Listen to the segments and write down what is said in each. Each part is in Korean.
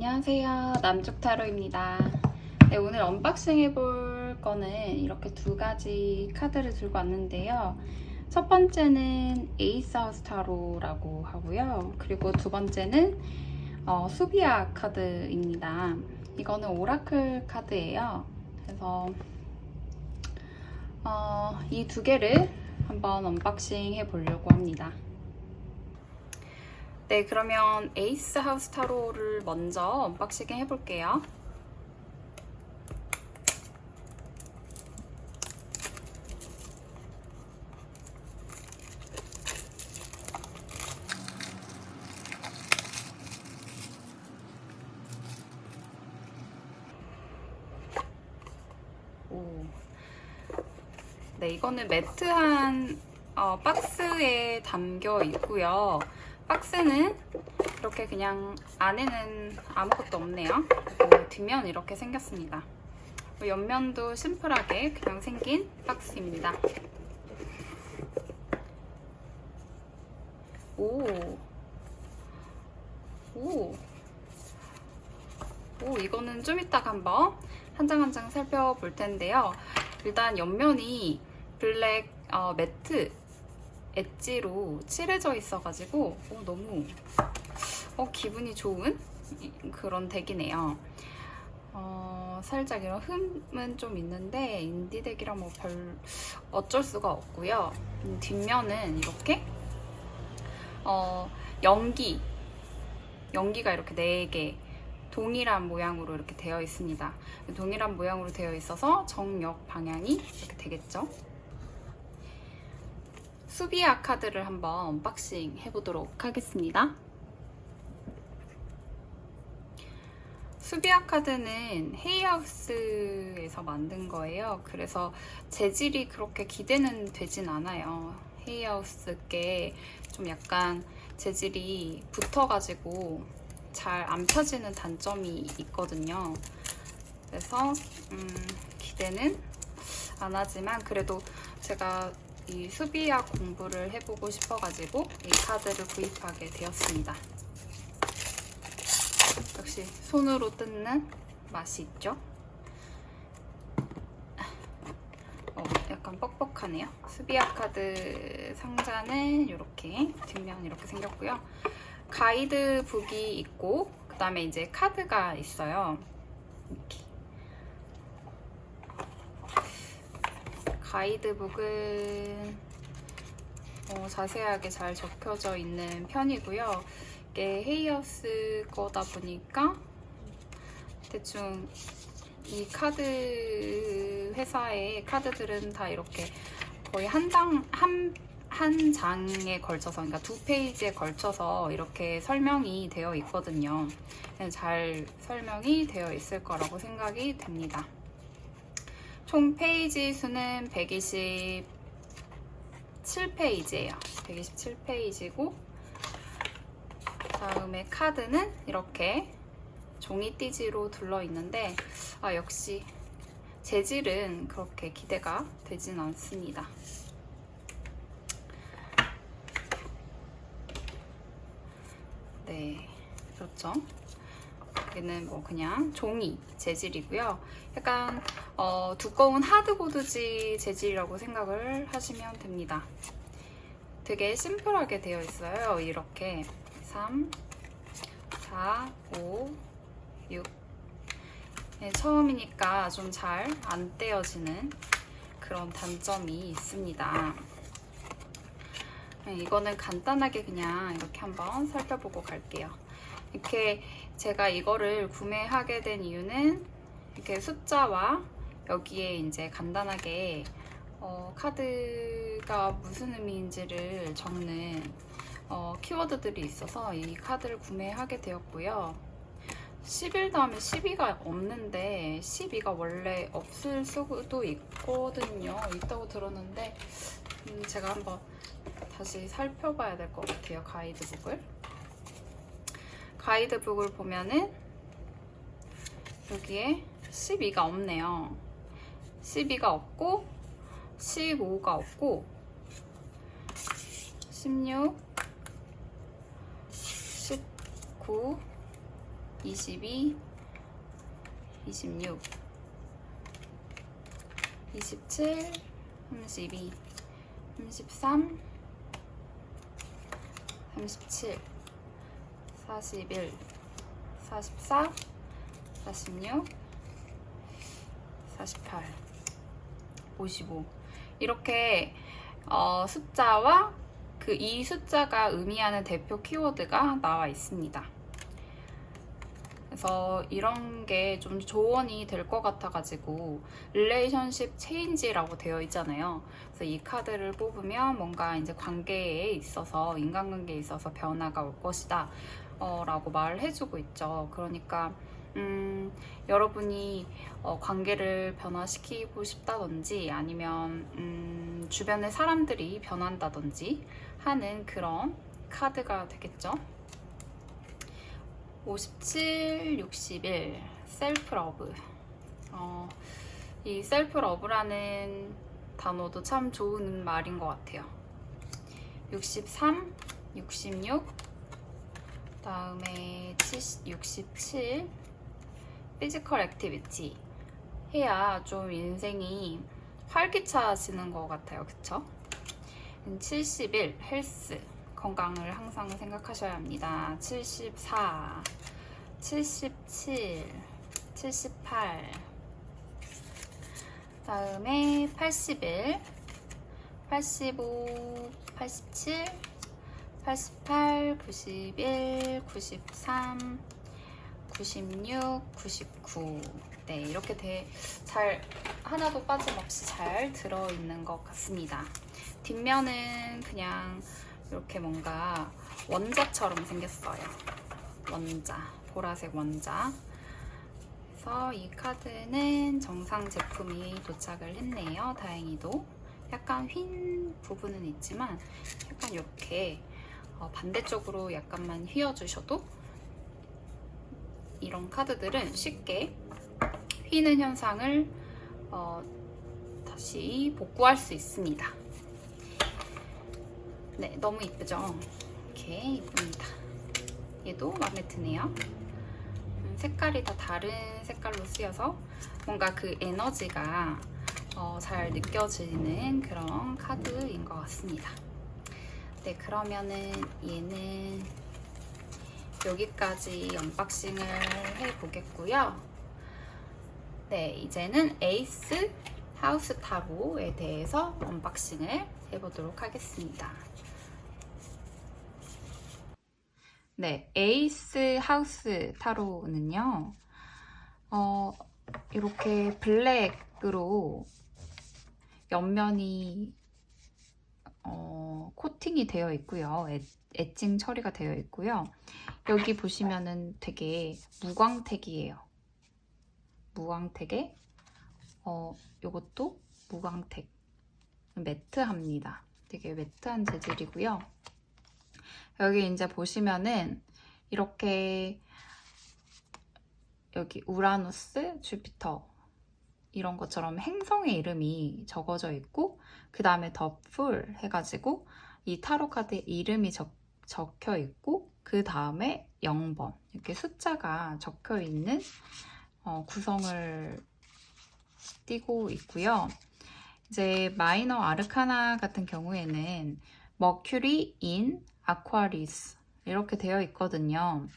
안녕하세요. 남쪽타로입니다. 네, 오늘 언박싱 해볼 거는 이렇게 두 가지 카드를 들고 왔는데요. 첫 번째는 에이스 하우스 타로라고 하고요. 그리고 두 번째는 어, 수비아 카드입니다. 이거는 오라클 카드예요. 그래서 어, 이 두 개를 한번 언박싱 해보려고 합니다. 네, 그러면 에이스 하우스 타로를 먼저 언박싱 해볼게요. 오. 네, 이거는 매트한 어, 박스에 담겨 있고요. 박스는 이렇게 그냥 안에는 아무것도 없네요. 그리고 뒷면 이렇게 생겼습니다. 옆면도 심플하게 그냥 생긴 박스입니다. 오. 오. 오, 이거는 좀 이따가 한번 한 장 한 장 살펴볼 텐데요. 일단 옆면이 블랙 어, 매트 엣지로 칠해져 있어가지고 어, 너무 어, 기분이 좋은 그런 덱이네요. 어, 살짝 이런 흠은 좀 있는데 인디 덱이라 뭐 별 어쩔 수가 없고요. 음, 뒷면은 이렇게 어, 연기 연기가 이렇게 4개 동일한 모양으로 이렇게 되어 있습니다. 동일한 모양으로 되어 있어서 정역 방향이 이렇게 되겠죠. 수비아 카드를 한번 언박싱 해보도록 하겠습니다. 수비아 카드는 헤이하우스에서 만든 거예요. 그래서 재질이 그렇게 기대는 되진 않아요. 헤이하우스께 좀 약간 재질이 붙어가지고 잘 안 펴지는 단점이 있거든요. 그래서 음, 기대는 안 하지만 그래도 제가 이 수비야 공부를 해보고 싶어가지고 이 카드를 구입하게 되었습니다. 역시 손으로 뜯는 맛이 있죠? 어, 약간 뻑뻑하네요. 수비야 카드 상자는 이렇게 뒷면 이렇게 생겼고요. 가이드북이 있고 그 다음에 이제 카드가 있어요. 이렇게 가이드북은 어, 자세하게 잘 적혀져 있는 편이고요. 이게 헤이어스 거다 보니까 대충 이 카드 회사의 카드들은 다 이렇게 거의 한 장, 한, 한 장에 걸쳐서, 그러니까 두 페이지에 걸쳐서 이렇게 설명이 되어 있거든요. 잘 설명이 되어 있을 거라고 생각이 됩니다. 총 페이지 수는 127페이지예요. 127페이지고 다음에 카드는 이렇게 종이띠지로 둘러 있는데 아 역시 재질은 그렇게 기대가 되진 않습니다. 네, 그렇죠. 여기는 뭐 그냥 종이 재질이고요. 약간 어, 두꺼운 하드보드지 재질이라고 생각을 하시면 됩니다. 되게 심플하게 되어 있어요. 이렇게 3, 4, 5, 6 네, 처음이니까 좀 잘 안 떼어지는 그런 단점이 있습니다. 네, 이거는 간단하게 그냥 이렇게 한번 살펴보고 갈게요. 이렇게 제가 이거를 구매하게 된 이유는 이렇게 숫자와 여기에 이제 간단하게 어, 카드가 무슨 의미인지를 적는 어, 키워드들이 있어서 이 카드를 구매하게 되었고요. 10일 다음에 12가 없는데 12가 원래 없을 수도 있거든요. 있다고 들었는데 음, 제가 한번 다시 살펴봐야 될 것 같아요. 가이드북을. 가이드북을 보면은 여기에 12가 없네요. 12가 없고 15가 없고 16 19 22, 26, 27, 32, 33, 37, 41, 44, 46, 48, 55 이렇게 어, 숫자와 그 이 숫자가 의미하는 대표 키워드가 나와 있습니다. 그래서 이런 게 좀 조언이 될 것 같아가지고 릴레이션십 체인지라고 되어 있잖아요. 그래서 이 카드를 뽑으면 뭔가 이제 관계에 있어서 인간관계에 있어서 변화가 올 것이다. 어, 라고 말을 해주고 있죠. 그러니까 음, 여러분이 어, 관계를 변화시키고 싶다든지 아니면 음, 주변의 사람들이 변한다든지 하는 그런 카드가 되겠죠. 57, 61 셀프 러브. 어, 이 셀프 러브라는 단어도 참 좋은 말인 것 같아요. 63, 66, 다음에 70, 67 피지컬 액티비티 해야 좀 인생이 활기차지는 것 같아요. 그쵸? 71 헬스 건강을 항상 생각하셔야 합니다. 74 77 78 다음에 81 85 87 88 91 93 96, 99. 네, 이렇게 돼, 잘, 하나도 빠짐없이 잘 들어있는 것 같습니다. 뒷면은 그냥 이렇게 뭔가 원자처럼 생겼어요. 원자, 보라색 원자. 그래서 이 카드는 정상 제품이 도착을 했네요. 다행히도. 약간 휜 부분은 있지만 약간 이렇게 어, 반대쪽으로 약간만 휘어주셔도 이런 카드들은 쉽게 휘는 현상을 어, 다시 복구할 수 있습니다. 네, 너무 이쁘죠? 이렇게 이쁩니다. 얘도 마음에 드네요. 음, 색깔이 다 다른 색깔로 쓰여서 뭔가 그 에너지가 어, 잘 느껴지는 그런 카드인 것 같습니다. 네, 그러면은 얘는 여기까지 언박싱을 해보겠고요. 네, 이제는 에이스 하우스 타로에 대해서 언박싱을 해보도록 하겠습니다. 네, 에이스 하우스 타로는요, 어, 이렇게 블랙으로 옆면이 어, 코팅이 되어 있고요. 애, 애칭 처리가 되어 있고요. 여기 보시면은 되게 무광택이에요. 무광택에 어, 요것도 무광택. 매트합니다. 되게 매트한 재질이고요. 여기 이제 보시면은 이렇게 여기 우라누스, 주피터 이런 것처럼 행성의 이름이 적어져 있고 그 다음에 더풀 해가지고 이 타로 카드에 이름이 적, 적혀 있고 그 다음에 0번 이렇게 숫자가 적혀 있는 어, 구성을 띄고 있고요. 이제 마이너 아르카나 같은 경우에는 머큐리 인 아쿠아리스 이렇게 되어 있거든요.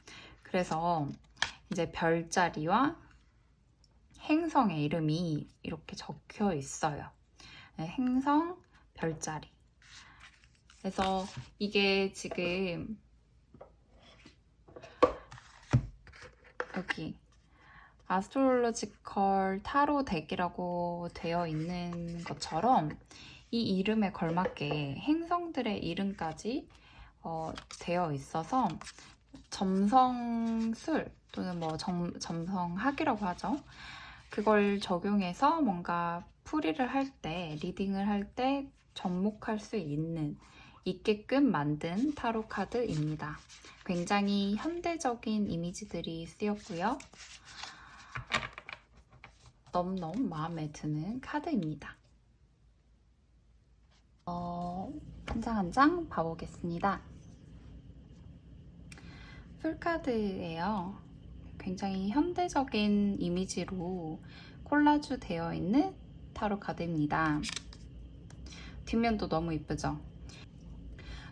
그래서 이제 별자리와 행성의 이름이 이렇게 적혀 있어요. 네, 행성, 별자리. 그래서 이게 지금 여기 아스트롤로지컬 타로 덱이라고 되어 있는 것처럼 이 이름에 걸맞게 행성들의 이름까지 어, 되어 있어서 점성술 또는 뭐 점, 점성학이라고 하죠. 그걸 적용해서 뭔가 풀이를 할 때, 리딩을 할 때 접목할 수 있는 있게끔 만든 타로 카드입니다. 굉장히 현대적인 이미지들이 쓰였고요. 너무너무 마음에 드는 카드입니다. 어, 한 장 한 장 봐보겠습니다. 풀카드예요. 굉장히 현대적인 이미지로 콜라주 되어 있는 타로 카드입니다. 뒷면도 너무 이쁘죠?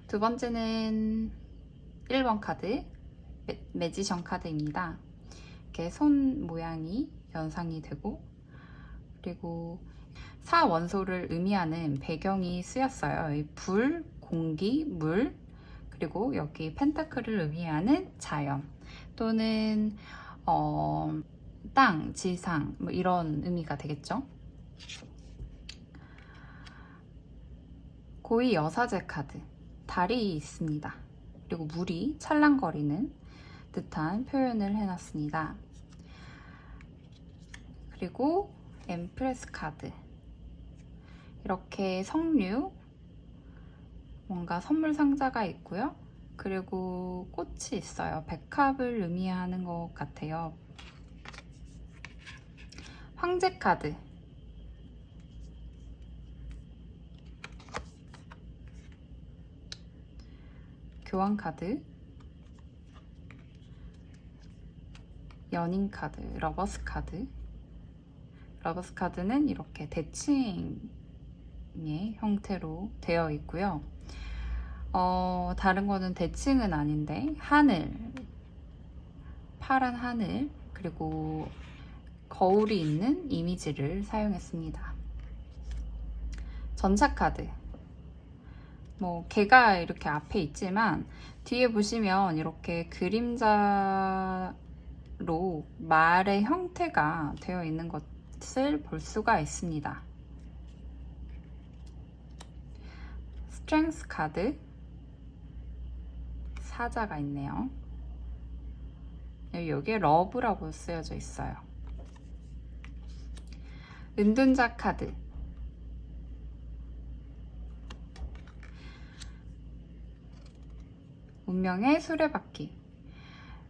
두 번째는 1번 카드, 매, 매지션 카드입니다. 이렇게 손 모양이 연상이 되고, 그리고 사 원소를 의미하는 배경이 쓰였어요. 이 불, 공기, 물, 그리고 여기 펜타클을 의미하는 자연 또는 어, 땅, 지상 뭐 이런 의미가 되겠죠. 고위 여사제 카드 달이 있습니다. 그리고 물이 찰랑거리는 듯한 표현을 해놨습니다. 그리고 엠프레스 카드 이렇게 석류 뭔가 선물 상자가 있고요. 그리고 꽃이 있어요. 백합을 의미하는 것 같아요. 황제 카드. 교환 카드. 연인 카드, 러버스 카드. 러버스 카드는 이렇게 대칭의 형태로 되어 있고요. 어, 다른 거는 대칭은 아닌데 하늘, 파란 하늘, 그리고 거울이 있는 이미지를 사용했습니다. 전차 카드. 뭐 개가 이렇게 앞에 있지만 뒤에 보시면 이렇게 그림자로 말의 형태가 되어 있는 것을 볼 수가 있습니다. 스트렝스 카드 사자가 있네요. 여기에 러브라고 쓰여져 있어요. 은둔자 카드. 운명의 수레바퀴.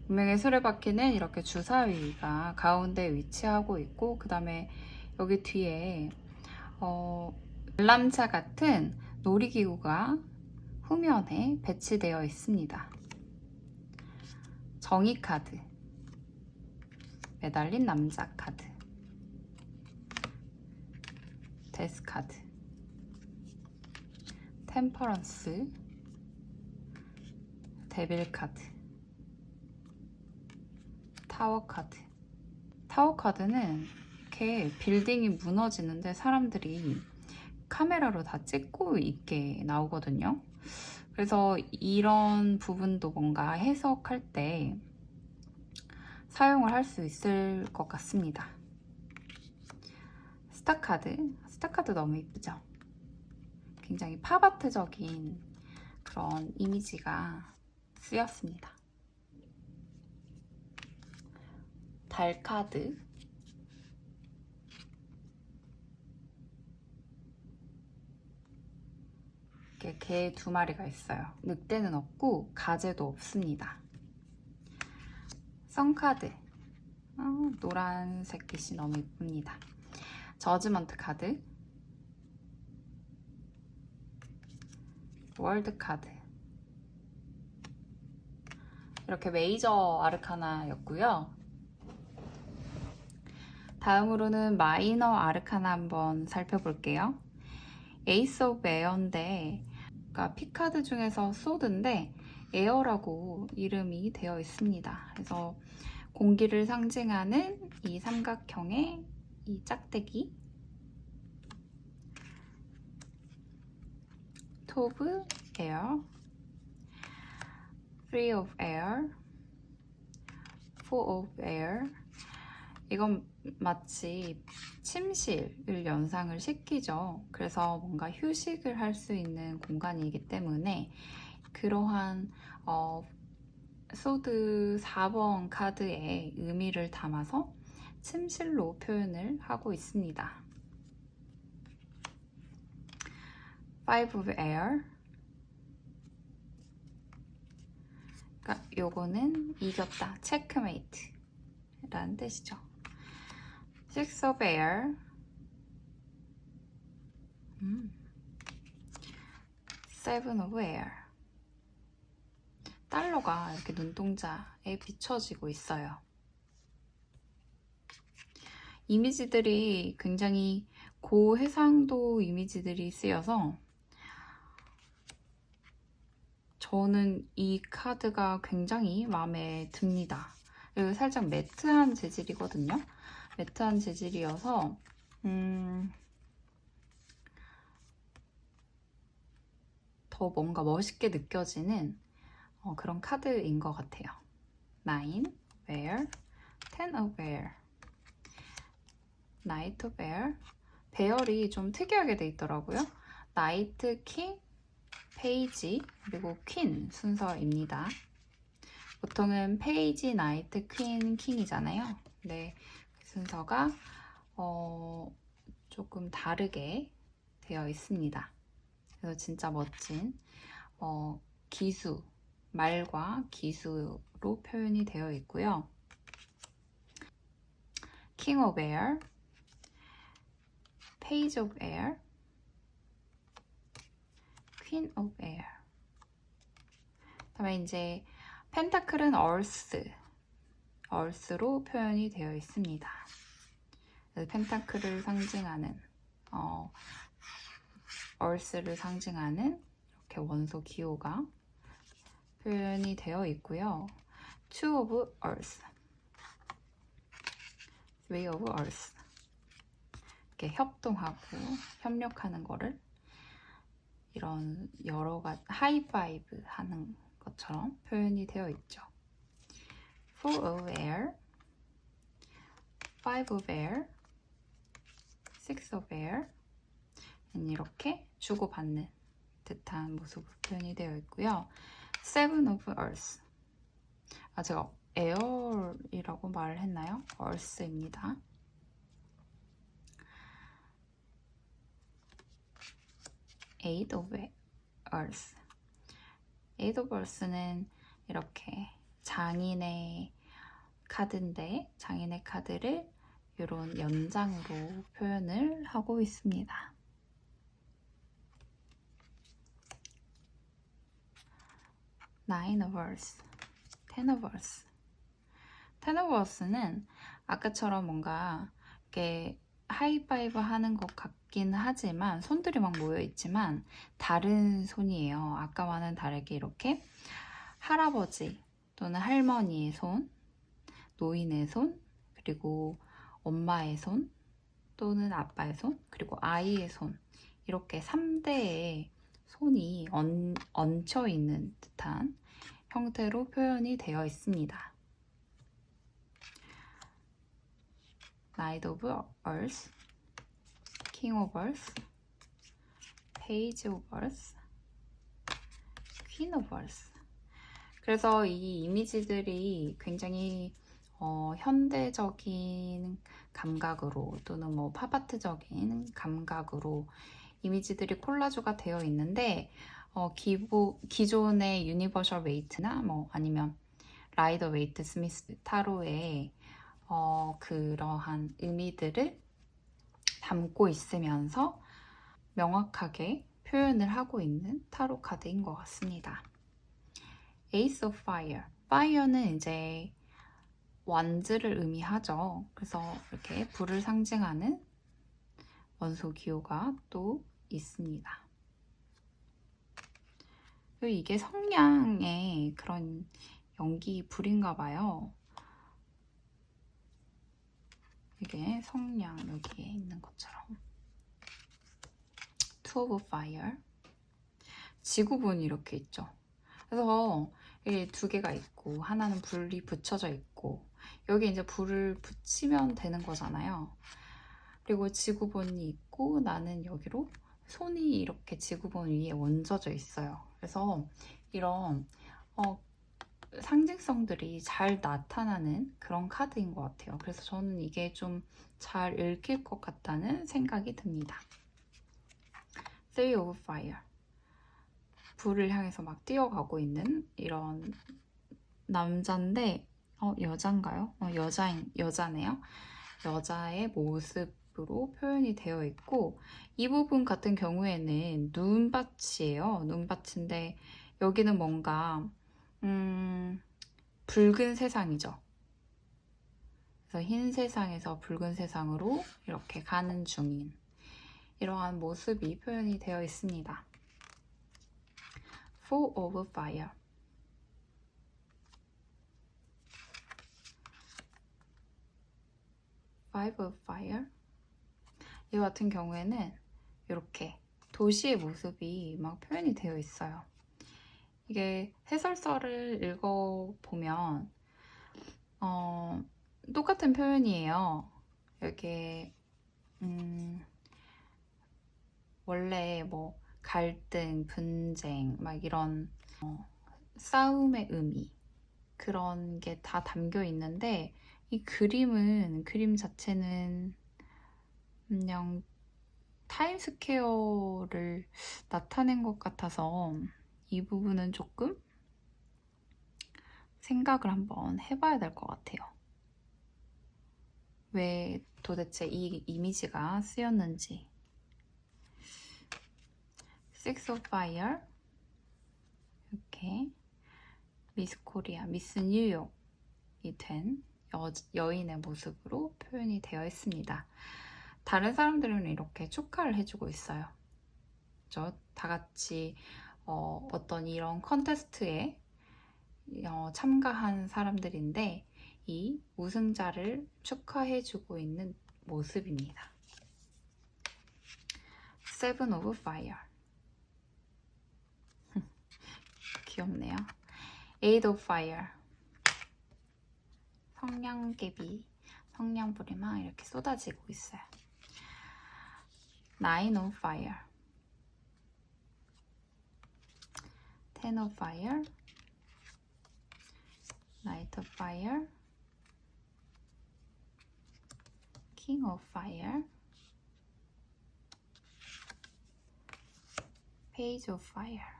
운명의 수레바퀴는 이렇게 주사위가 가운데 위치하고 있고, 그 다음에 여기 뒤에, 어, 관람차 같은 놀이기구가 후면에 배치되어 있습니다. 정의 카드. 매달린 남자 카드. 데스 카드. 템퍼런스. 데빌 카드. 타워 카드. 타워 카드는 이렇게 빌딩이 무너지는데 사람들이 카메라로 다 찍고 있게 나오거든요. 그래서 이런 부분도 뭔가 해석할 때 사용을 할 수 있을 것 같습니다. 스타카드. 스타카드 너무 예쁘죠? 굉장히 팝아트적인 그런 이미지가 쓰였습니다. 달카드. 이렇게 개 두 마리가 있어요. 늑대는 없고 가재도 없습니다. 선카드. 어, 노란색 빛이 너무 예쁩니다. 저지먼트 카드. 월드 카드. 이렇게 메이저 아르카나였고요. 다음으로는 마이너 아르카나 한번 살펴볼게요. 에이스 오브 에어인데 그러니까 피카드 중에서 소드인데 에어라고 이름이 되어 있습니다. 그래서 공기를 상징하는 이 삼각형의 이 짝대기 토브 에어 free of air full of air 이건 마치 침실을 연상을 시키죠. 그래서 뭔가 휴식을 할 수 있는 공간이기 때문에 그러한 어, 소드 4번 카드의 의미를 담아서 침실로 표현을 하고 있습니다. Five of Air 그러니까 요거는 이겼다, 체크메이트 라는 뜻이죠. Six of Air 음. Seven of Air 달러가 이렇게 눈동자에 비춰지고 있어요. 이미지들이 굉장히 고해상도 이미지들이 쓰여서 저는 이 카드가 굉장히 마음에 듭니다. 그리고 살짝 매트한 재질이거든요. 매트한 재질이어서 음, 더 뭔가 멋있게 느껴지는 어, 그런 카드인 것 같아요. 9, Bear, 10 of Bear, Knight of Bear, 배열이 좀 특이하게 돼 있더라고요. 나이트, 킹, 페이지, 그리고 퀸 순서입니다. 보통은 페이지, 나이트, 퀸, 킹이잖아요. 근데 그 순서가 어, 조금 다르게 되어 있습니다. 그래서 진짜 멋진 어, 기수, 말과 기수로 표현이 되어 있고요. King of Air, Page Queen of Air. 그다음에 이제 펜타클은 Earth, Earth로 표현이 되어 있습니다. 펜타클을 상징하는 어, Earth를 상징하는 이렇게 원소 기호가 표현이 되어 있고요. Two of Earth, Three of Earth. 이렇게 협동하고 협력하는 거를 이런 여러 가지 하이파이브 하는 것처럼 표현이 되어 있죠. Four of Air, Five of Air, Six of Air 이렇게 주고받는 듯한 모습으로 표현이 되어 있고요. Seven of Earth. 아, 제가 에어이라고 말을 했나요? Earth입니다. Eight of Earth. Eight of Earth는 이렇게 장인의 카드인데 장인의 카드를 이런 연장으로 표현을 하고 있습니다. Nine of Earth, Ten of Earth. Ten of Earth는 아까처럼 뭔가 이렇게 하이파이브 하는 것 같 긴 하지만 손들이 막 모여 있지만 다른 손이에요. 아까와는 다르게 이렇게 할아버지 또는 할머니의 손, 노인의 손, 그리고 엄마의 손 또는 아빠의 손, 그리고 아이의 손 이렇게 3대의 손이 얹, 얹혀 있는 듯한 형태로 표현이 되어 있습니다. Knight of Earth, King of Earth, Page of. 그래서 이 이미지들이 굉장히 어, 현대적인 감각으로 또는 뭐 팝아트적인 감각으로 이미지들이 콜라주가 되어 있는데 어, 기보, 기존의 유니버셜 웨이트나 뭐 아니면 라이더 웨이트 스미스 타로의 어, 그러한 의미들을 담고 있으면서 명확하게 표현을 하고 있는 타로 카드인 것 같습니다. Ace of Fire. Fire는 이제 완즈를 의미하죠. 그래서 이렇게 불을 상징하는 원소 기호가 또 있습니다. 이게 성냥의 그런 연기 불인가 봐요. 이게 성냥 여기에 있는 것처럼. Two of Fire. 지구본이 이렇게 있죠. 그래서 이게 두 개가 있고 하나는 불이 붙여져 있고 여기 이제 불을 붙이면 되는 거잖아요. 그리고 지구본이 있고 나는 여기로 손이 이렇게 지구본 위에 얹어져 있어요. 그래서 이런 어, 상징성들이 잘 나타나는 그런 카드인 것 같아요. 그래서 저는 이게 좀 잘 읽힐 것 같다는 생각이 듭니다. Three of Fire. 불을 향해서 막 뛰어가고 있는 이런 남자인데, 어, 여잔가요? 어, 여자인, 여자네요. 여자의 모습으로 표현이 되어 있고, 이 부분 같은 경우에는 눈밭이에요. 눈밭인데, 여기는 뭔가, 음, 붉은 세상이죠. 그래서 흰 세상에서 붉은 세상으로 이렇게 가는 중인 이러한 모습이 표현이 되어 있습니다. Four of Fire Five of Fire 이 같은 경우에는 이렇게 도시의 모습이 막 표현이 되어 있어요. 이게 해설서를 읽어보면 어, 똑같은 표현이에요. 이게 음, 원래 뭐 갈등, 분쟁, 막 이런 어, 싸움의 의미 그런 게 다 담겨 있는데 이 그림은 그림 자체는 그냥 타임스퀘어를 나타낸 것 같아서 이 부분은 조금 생각을 한번 해봐야 될 것 같아요. 왜 도대체 이 이미지가 쓰였는지. Six of Fire 이렇게 미스 코리아, 미스 뉴욕이 된 여, 여인의 모습으로 표현이 되어 있습니다. 다른 사람들은 이렇게 축하를 해주고 있어요. 그죠? 다 같이 어, 어떤 이런 컨테스트에 어, 참가한 사람들인데 이 우승자를 축하해주고 있는 모습입니다. Seven of Fire 귀엽네요. Eight of Fire 성냥개비, 성냥불이 막 이렇게 쏟아지고 있어요. Nine of Fire Of Fire Knight of Fire King of Fire Page of Fire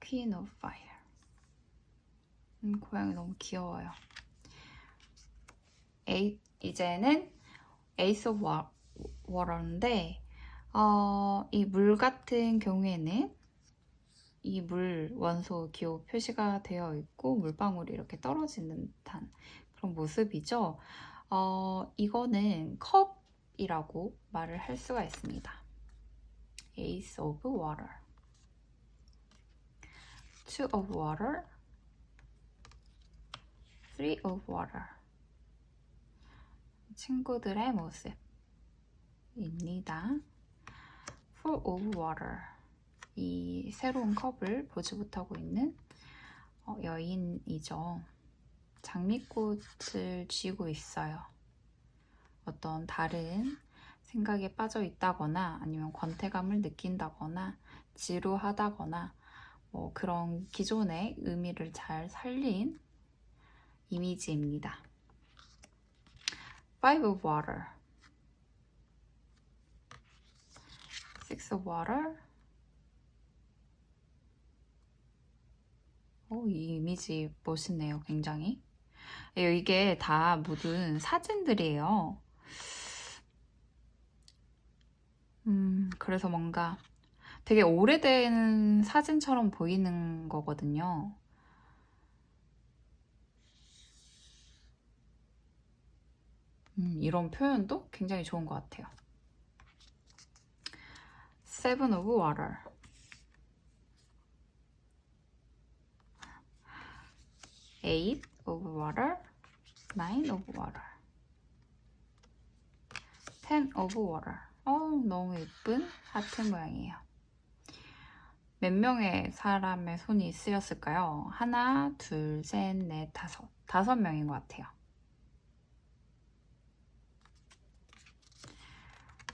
Queen of Fire 음, 고양이 너무 귀여워요. 에이, 이제는 오브 워- 워러인데 어, 이 물 같은 경우에는 이 물 원소 기호 표시가 되어 있고 물방울이 이렇게 떨어지는 듯한 그런 모습이죠. 어, 이거는 컵이라고 말을 할 수가 있습니다. Ace of Water, Two of Water, Three of Water. 친구들의 모습입니다. Full of Water. 이 새로운 컵을 보지 못하고 있는 어, 여인이죠. 장미꽃을 쥐고 있어요. 어떤 다른 생각에 빠져 있다거나 아니면 권태감을 느낀다거나 지루하다거나 뭐 그런 기존의 의미를 잘 살린 이미지입니다. Five of water. Six water. 오, 이 이미지 멋있네요, 굉장히. 예, 이게 다 모든 사진들이에요. 음, 그래서 뭔가 되게 오래된 사진처럼 보이는 거거든요. 음, 이런 표현도 굉장히 좋은 것 같아요. Seven of water. Eight of water. Nine of water. Ten of water. 어, 너무 예쁜 하트 모양이에요. 몇 명의 사람의 손이 쓰였을까요? 하나, 둘, 셋, 넷, 다섯. 다섯 명인 것 같아요.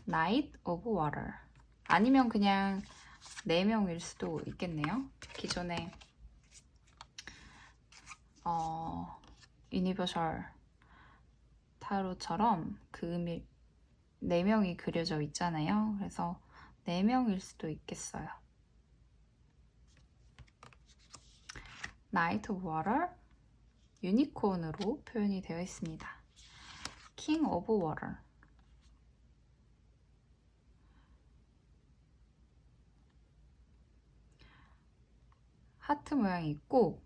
Night of Water. 아니면 그냥 4명일 수도 있겠네요. 기존에 어, 유니버셜 타로처럼 그 의미 4명이 그려져 있잖아요. 그래서 4명일 수도 있겠어요. Of Water 유니콘으로 표현이 되어 있습니다. King of Water 하트 모양이 있고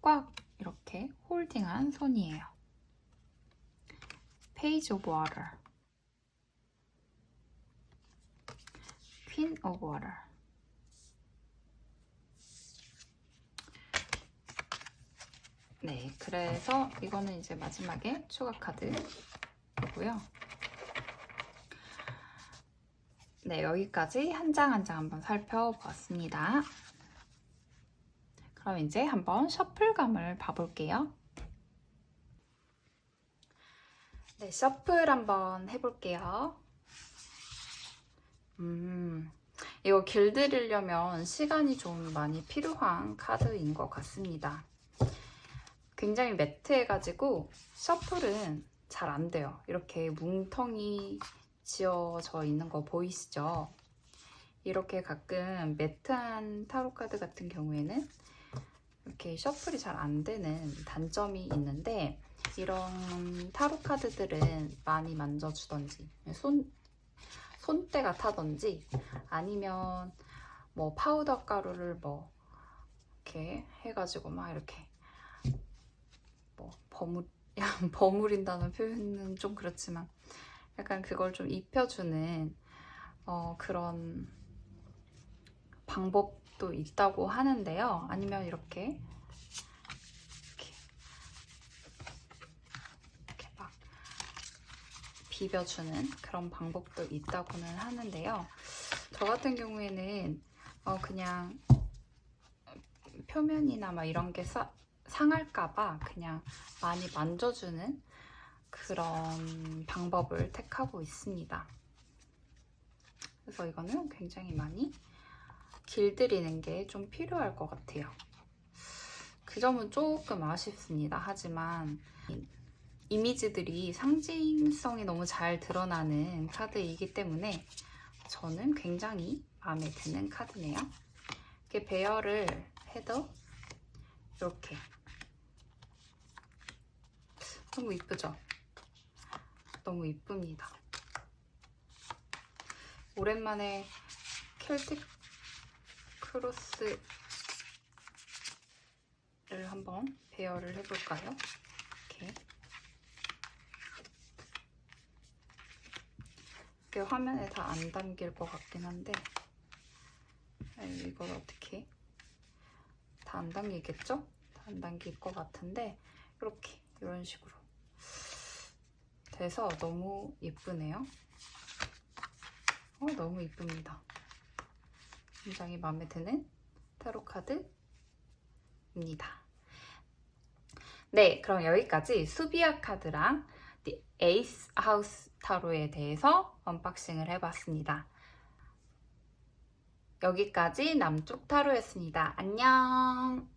꽉 이렇게 폴딩한 손이에요. Page of Water, Queen of Water. 네, 그래서 이거는 이제 마지막에 추가 카드고요. 네, 여기까지 한 장 한 장 한번 살펴보았습니다. 그럼 이제 한번 셔플감을 봐볼게요. 네, 셔플 한번 해볼게요. 음, 이거 길들이려면 시간이 좀 많이 필요한 카드인 것 같습니다. 굉장히 매트해가지고 셔플은 잘 안 돼요. 이렇게 뭉텅이 지어져 있는 거 보이시죠? 이렇게 가끔 매트한 타로 카드 같은 경우에는 이렇게 셔플이 잘 안 되는 단점이 있는데 이런 타로 카드들은 많이 만져주던지 손 손때가 타던지 아니면 뭐 파우더 가루를 뭐 이렇게 해가지고 막 이렇게 뭐 버무 버무린다는 표현은 좀 그렇지만 약간 그걸 좀 입혀주는 어, 그런 방법 도 있다고 하는데요. 아니면 이렇게 이렇게, 이렇게 막 비벼주는 그런 방법도 있다고는 하는데요. 저 같은 경우에는 어, 그냥 표면이나 막 이런 게 사, 상할까봐 그냥 많이 만져주는 그런 방법을 택하고 있습니다. 그래서 이거는 굉장히 많이 길들이는 게 좀 필요할 것 같아요. 그 점은 조금 아쉽습니다. 하지만 이미지들이 상징성이 너무 잘 드러나는 카드이기 때문에 저는 굉장히 마음에 드는 카드네요. 이렇게 배열을 해도 이렇게 너무 이쁘죠? 너무 이쁩니다. 오랜만에 켈틱 크로스를 한번 배열을 해볼까요? 이렇게 이게 화면에 다 안 담길 것 같긴 한데 이걸 어떻게 다 안 담기겠죠? 다 안 담길 것 같은데 이렇게 이런 식으로 돼서 너무 예쁘네요. 어, 너무 이쁩니다. 굉장히 마음에 드는 타로 카드입니다. 네, 그럼 여기까지 수비아 카드랑 Ace House 타로에 대해서 언박싱을 해봤습니다. 여기까지 남쪽 타로였습니다. 안녕!